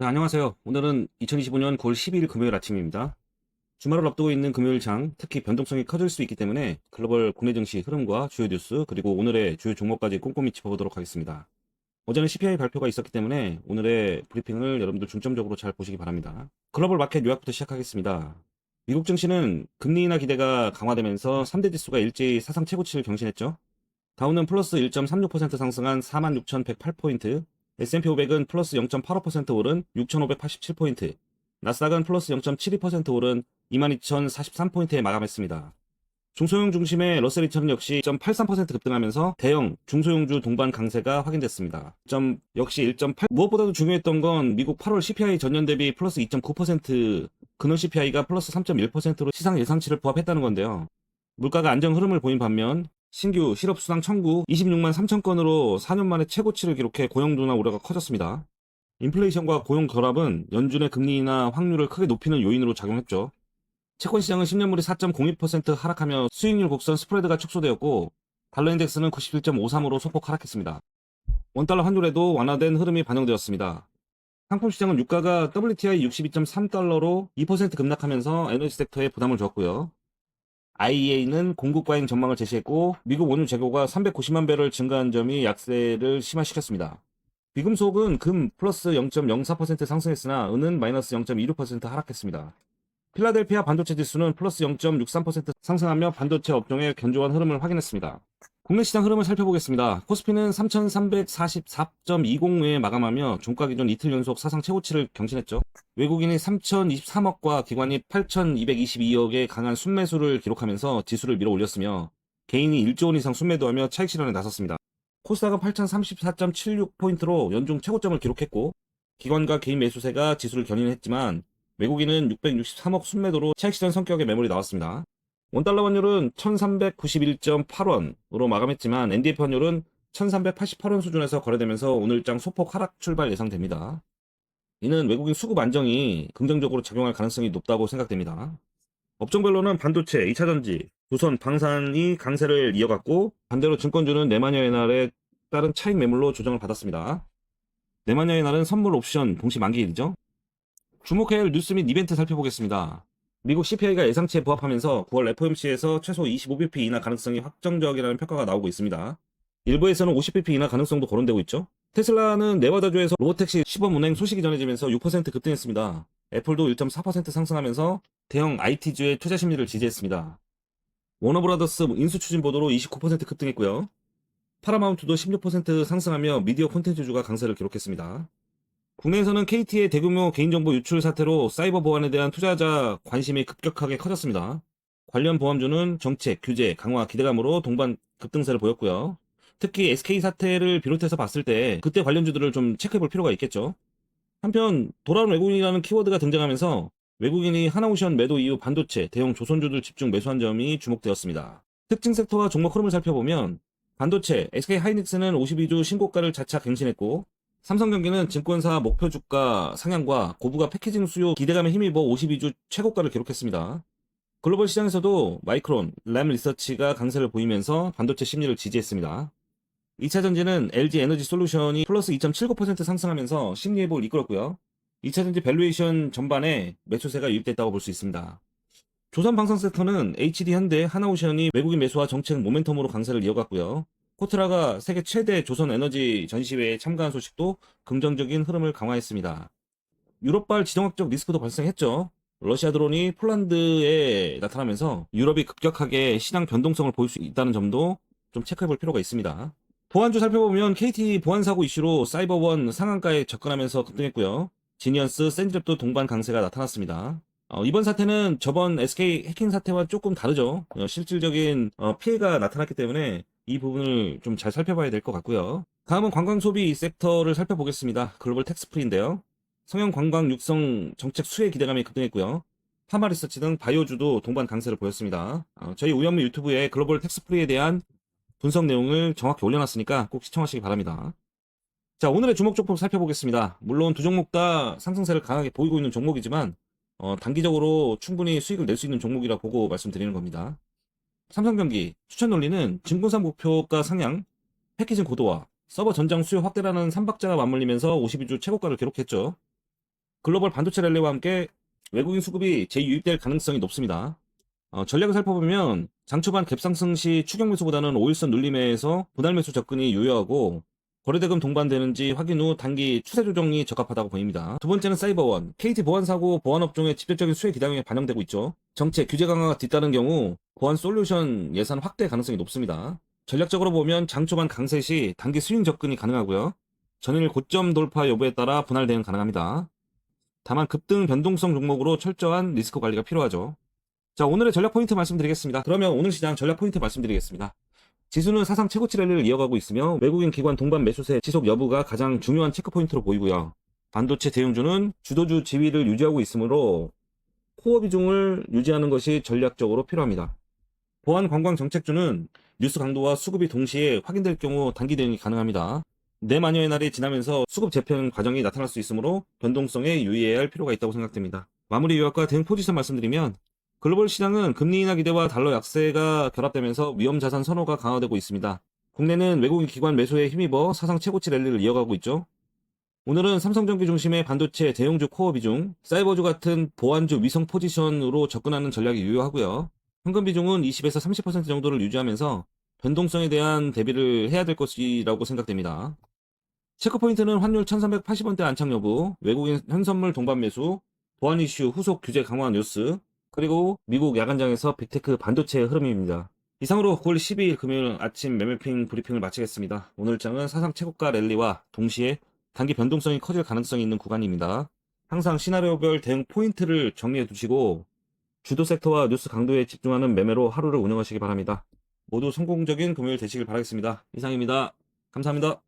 네, 안녕하세요. 오늘은 2025년 9월 12일 금요일 아침입니다. 주말을 앞두고 있는 금요일 장, 특히 변동성이 커질 수 있기 때문에 글로벌 국내 증시 흐름과 주요 뉴스, 그리고 오늘의 주요 종목까지 꼼꼼히 짚어보도록 하겠습니다. 어제는 CPI 발표가 있었기 때문에 오늘의 브리핑을 여러분들 중점적으로 잘 보시기 바랍니다. 글로벌 마켓 요약부터 시작하겠습니다. 미국 증시는 금리 인하 기대가 강화되면서 3대 지수가 일제히 사상 최고치를 경신했죠. 다우는 플러스 1.36% 상승한 46,108포인트, S&P 500은 플러스 0.85% 오른 6,587포인트, 나스닥은 플러스 0.72% 오른 22,043포인트에 마감했습니다. 중소형 중심의 러셀 2000은 역시 1.83% 급등하면서 대형 중소형주 동반 강세가 확인됐습니다. 점 역시 1.8 무엇보다도 중요했던 건 미국 8월 CPI 전년 대비 플러스 2.9% 근원 CPI가 플러스 3.1%로 시장 예상치를 부합했다는 건데요. 물가가 안정 흐름을 보인 반면 신규 실업수당 청구 26만 3천 건으로 4년 만에 최고치를 기록해 고용 둔화 우려가 커졌습니다. 인플레이션과 고용 결합은 연준의 금리 인하 확률을 크게 높이는 요인으로 작용했죠. 채권 시장은 10년물이 4.02% 하락하며 수익률 곡선 스프레드가 축소되었고 달러 인덱스는 97.53으로 소폭 하락했습니다. 원달러 환율에도 완화된 흐름이 반영되었습니다. 상품 시장은 유가가 WTI 62.3달러로 2% 급락하면서 에너지 섹터에 부담을 줬고요. IEA는 공급 과잉 전망을 제시했고 미국 원유 재고가 390만 배럴 증가한 점이 약세를 심화시켰습니다. 비금속은 금 플러스 0.04% 상승했으나 은은 마이너스 0.26% 하락했습니다. 필라델피아 반도체 지수는 플러스 0.63% 상승하며 반도체 업종의 견조한 흐름을 확인했습니다. 국내 시장 흐름을 살펴보겠습니다. 코스피는 3,344.20에 마감하며 종가 기준 이틀 연속 사상 최고치를 경신했죠. 외국인이 3,023억과 기관이 8,222억의 강한 순매수를 기록하면서 지수를 밀어 올렸으며 개인이 1조 원 이상 순매도하며 차익 실현에 나섰습니다. 코스닥은 8,034.76포인트로 연중 최고점을 기록했고 기관과 개인 매수세가 지수를 견인했지만 외국인은 663억 순매도로 차익 실현 성격의 매물이 나왔습니다. 원달러 환율은 1391.8원으로 마감했지만 NDF 환율은 1388원 수준에서 거래되면서 오늘장 소폭 하락 출발 예상됩니다. 이는 외국인 수급 안정이 긍정적으로 작용할 가능성이 높다고 생각됩니다. 업종별로는 반도체, 2차전지, 우선 방산이 강세를 이어갔고 반대로 증권주는 내마녀의 날에 따른 차익 매물로 조정을 받았습니다. 내마녀의 날은 선물 옵션 동시 만기일이죠. 주목해야 할 뉴스 및 이벤트 살펴보겠습니다. 미국 CPI가 예상치에 부합하면서 9월 FOMC에서 최소 25bp 인하 가능성이 확정적이라는 평가가 나오고 있습니다. 일부에서는 50bp 인하 가능성도 거론되고 있죠. 테슬라는 네바다주에서 로보택시 시범 운행 소식이 전해지면서 6% 급등했습니다. 애플도 1.4% 상승하면서 대형 IT주의 투자 심리를 지지했습니다. 워너브라더스 인수 추진 보도로 29% 급등했고요. 파라마운트도 16% 상승하며 미디어 콘텐츠주가 강세를 기록했습니다. 국내에서는 KT의 대규모 개인정보 유출 사태로 사이버 보안에 대한 투자자 관심이 급격하게 커졌습니다. 관련 보험주는 정책, 규제, 강화 기대감으로 동반 급등세를 보였고요. 특히 SK 사태를 비롯해서 봤을 때 그때 관련주들을 좀 체크해 볼 필요가 있겠죠. 한편 돌아온 외국인이라는 키워드가 등장하면서 외국인이 하나오션 매도 이후 반도체, 대형 조선주들 집중 매수한 점이 주목되었습니다. 특징 섹터와 종목 흐름을 살펴보면 반도체, SK 하이닉스는 52주 신고가를 자차 갱신했고 삼성전기는 증권사 목표 주가 상향과 고부가 패키징 수요 기대감에 힘입어 52주 최고가를 기록했습니다. 글로벌 시장에서도 마이크론, 램 리서치가 강세를 보이면서 반도체 심리를 지지했습니다. 2차 전지는 LG 에너지 솔루션이 플러스 2.79% 상승하면서 심리 회복을 이끌었고요. 2차 전지 밸류에이션 전반에 매수세가 유입됐다고 볼 수 있습니다. 조선 방산 섹터는 HD 현대, 하나오션이 외국인 매수와 정책 모멘텀으로 강세를 이어갔고요. 코트라가 세계 최대 조선 에너지 전시회에 참가한 소식도 긍정적인 흐름을 강화했습니다. 유럽발 지정학적 리스크도 발생했죠. 러시아 드론이 폴란드에 나타나면서 유럽이 급격하게 시장 변동성을 보일 수 있다는 점도 좀 체크해 볼 필요가 있습니다. 보안주 살펴보면 KT 보안사고 이슈로 사이버원 상한가에 접근하면서 급등했고요. 지니언스, 샌드랩도 동반 강세가 나타났습니다. 어, 이번 사태는 저번 SK 해킹 사태와 조금 다르죠. 어, 실질적인 어, 피해가 나타났기 때문에 이 부분을 좀 잘 살펴봐야 될 것 같고요. 다음은 관광 소비 섹터를 살펴보겠습니다. 글로벌 텍스프리인데요. 성형 관광 육성 정책 수혜 기대감이 급등했고요. 파마 리서치 등 바이오주도 동반 강세를 보였습니다. 어, 저희 우연무 유튜브에 글로벌 텍스프리에 대한 분석 내용을 정확히 올려놨으니까 꼭 시청하시기 바랍니다. 자, 오늘의 주목 종목 살펴보겠습니다. 물론 두 종목 다 상승세를 강하게 보이고 있는 종목이지만 어, 단기적으로 충분히 수익을 낼 수 있는 종목이라 보고 말씀드리는 겁니다. 삼성전기 추천 논리는 증권사 목표가 상향, 패키징 고도화, 서버 전장 수요 확대라는 삼박자가 맞물리면서 52주 최고가를 기록했죠. 글로벌 반도체 랠리와 함께 외국인 수급이 재유입될 가능성이 높습니다. 어, 전략을 살펴보면 장 초반 갭상승 시 추격 매수보다는 5일선 눌림에서 분할 매수 접근이 유효하고 거래대금 동반되는지 확인 후 단기 추세 조정이 적합하다고 보입니다. 두 번째는 사이버원, KT 보안 사고 보안 업종의 직접적인 수혜 기량에 반영되고 있죠. 정책 규제 강화가 뒤따른 경우 보안 솔루션 예산 확대 가능성이 높습니다. 전략적으로 보면 장 초반 강세 시 단기 스윙 접근이 가능하고요. 전일 고점 돌파 여부에 따라 분할 대응 가능합니다. 다만 급등 변동성 종목으로 철저한 리스크 관리가 필요하죠. 자, 오늘의 전략 포인트 말씀드리겠습니다. 그러면 오늘 시장 전략 포인트 말씀드리겠습니다. 지수는 사상 최고치 랠리를 이어가고 있으며 외국인 기관 동반 매수세 지속 여부가 가장 중요한 체크 포인트로 보이고요. 반도체 대형주는 주도주 지위를 유지하고 있으므로 코어 비중을 유지하는 것이 전략적으로 필요합니다. 보안 관광 정책주는 뉴스 강도와 수급이 동시에 확인될 경우 단기 대응이 가능합니다. 내 마녀의 날이 지나면서 수급 재편 과정이 나타날 수 있으므로 변동성에 유의해야 할 필요가 있다고 생각됩니다. 마무리 요약과 대응 포지션 말씀드리면 글로벌 시장은 금리 인하 기대와 달러 약세가 결합되면서 위험 자산 선호가 강화되고 있습니다. 국내는 외국인 기관 매수에 힘입어 사상 최고치 랠리를 이어가고 있죠. 오늘은 삼성전기 중심의 반도체 대형주 코어 비중, 사이버주 같은 보안주 위성 포지션으로 접근하는 전략이 유효하고요. 현금 비중은 20에서 30% 정도를 유지하면서 변동성에 대한 대비를 해야 될 것이라고 생각됩니다. 체크 포인트는 환율 1380원대 안착 여부, 외국인 현선물 동반 매수, 보안 이슈 후속 규제 강화 뉴스, 그리고 미국 야간장에서 빅테크 반도체의 흐름입니다. 이상으로 9월 12일 금요일 아침 매매핑 브리핑을 마치겠습니다. 오늘 장은 사상 최고가 랠리와 동시에 단기 변동성이 커질 가능성이 있는 구간입니다. 항상 시나리오별 대응 포인트를 정리해 두시고 주도 섹터와 뉴스 강도에 집중하는 매매로 하루를 운영하시기 바랍니다. 모두 성공적인 금요일 되시길 바라겠습니다. 이상입니다. 감사합니다.